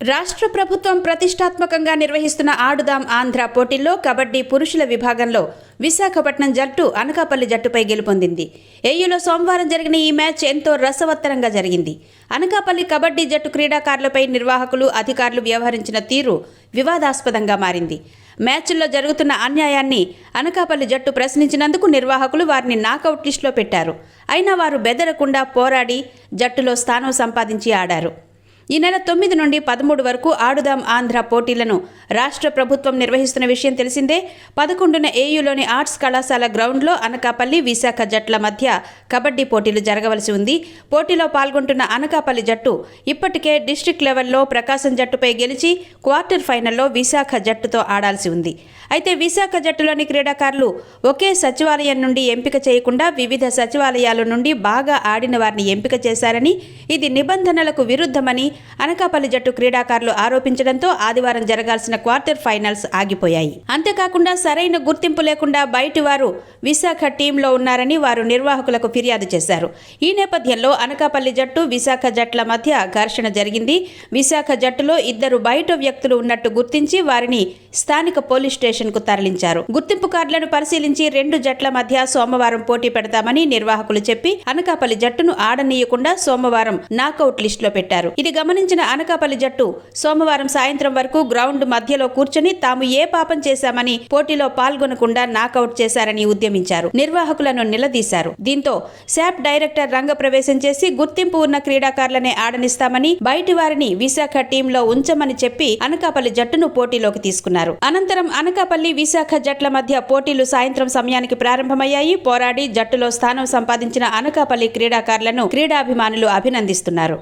రాష్ట్ర ప్రభుత్వం ప్రతిష్టాత్మకంగా నిర్వహిస్తున్న ఆడుదాం ఆంధ్ర పోటీల్లో కబడ్డీ పురుషుల విభాగంలో విశాఖపట్నం జట్టు అనకాపల్లి జట్టుపై గెలుపొందింది. ఏయులో సోమవారం జరిగిన ఈ మ్యాచ్ ఎంతో రసవత్తరంగా జరిగింది. అనకాపల్లి కబడ్డీ జట్టు క్రీడాకారులపై నిర్వాహకులు అధికారులు వ్యవహరించిన తీరు వివాదాస్పదంగా మారింది. మ్యాచ్ల్లో జరుగుతున్న అన్యాయాన్ని అనకాపల్లి జట్టు ప్రశ్నించినందుకు నిర్వాహకులు వారిని నాకౌట్ లిస్టులో పెట్టారు. అయినా వారు బెదరకుండా పోరాడి జట్టులో స్థానం సంపాదించి ఆడారు. ఈ నెల తొమ్మిది నుండి పదమూడు వరకు ఆడుదాం ఆంధ్ర పోటీలను. రాష్ట్ర ప్రభుత్వం నిర్వహిస్తున్న విషయం తెలిసిందే. పదకొండున ఏయులోని ఆర్ట్స్ కళాశాల గ్రౌండ్లో అనకాపల్లి విశాఖ జట్ల మధ్య కబడ్డీ పోటీలు జరగవలసి ఉంది. పోటీలో పాల్గొంటున్న అనకాపల్లి జట్టు ఇప్పటికే డిస్ట్రిక్ట్ లెవెల్లో ప్రకాశం జట్టుపై గెలిచి క్వార్టర్ ఫైనల్లో విశాఖ జట్టుతో ఆడాల్సి ఉంది. అయితే విశాఖ జట్టులోని క్రీడాకారులు ఒకే సచివాలయం నుండి ఎంపిక చేయకుండా వివిధ సచివాలయాల నుండి బాగా ఆడిన వారిని ఎంపిక చేశారని ఇది నిబంధనలకు విరుద్ధమని అనకాపల్లి జట్టు క్రీడాకారులు ఆరోపించడంతో ఆదివారం జరగాల్సిన క్వార్టర్ ఫైనల్స్ ఆగిపోయాయి. అంతేకాకుండా సరైన గుర్తింపు లేకుండా బయటి వారు విశాఖ టీంలో ఉన్నారని వారు నిర్వాహకులకు ఫిర్యాదు చేశారు. ఈ నేపథ్యంలో అనకాపల్లి జట్టు విశాఖ జట్ల మధ్య ఘర్షణ జరిగింది. విశాఖ జట్టులో ఇద్దరు బయట వ్యక్తులు ఉన్నట్టు గుర్తించి వారిని స్థానిక పోలీస్ స్టేషన్కు తరలించారు. గుర్తింపు కార్డులను పరిశీలించి రెండు జట్ల మధ్య సోమవారం పోటీ పెడతామని నిర్వాహకులు చెప్పి అనకాపల్లి జట్టును ఆడనీయకుండా సోమవారం నాకౌట్ లిస్టులో పెట్టారు. ఇది గమనించిన అనకాపల్లి జట్టు సోమవారం సాయంత్రం వరకు గ్రౌండ్ మధ్యలో కూర్చొని తాము ఏ పాపం చేశామని పోటీలో పాల్గొనకుండా నాకౌట్ చేశారని ఉద్యమించారు. నిర్వాహకులను నిలదీశారు. దీంతో శాప్ డైరెక్టర్ రంగ ప్రవేశం చేసి గుర్తింపు ఉన్న క్రీడాకారులనే ఆడనిస్తామని బయటి వారిని విశాఖ టీంలో ఉంచమని చెప్పి అనకాపల్లి జట్టును పోటీలోకి తీసుకున్నారు. అనంతరం అనకాపల్లి విశాఖ జట్ల మధ్య పోటీలు సాయంత్రం సమయానికి ప్రారంభమయ్యాయి. పోరాడి జట్టులో స్థానం సంపాదించిన అనకాపల్లి క్రీడాకారులను క్రీడాభిమానులు అభినందిస్తున్నారు.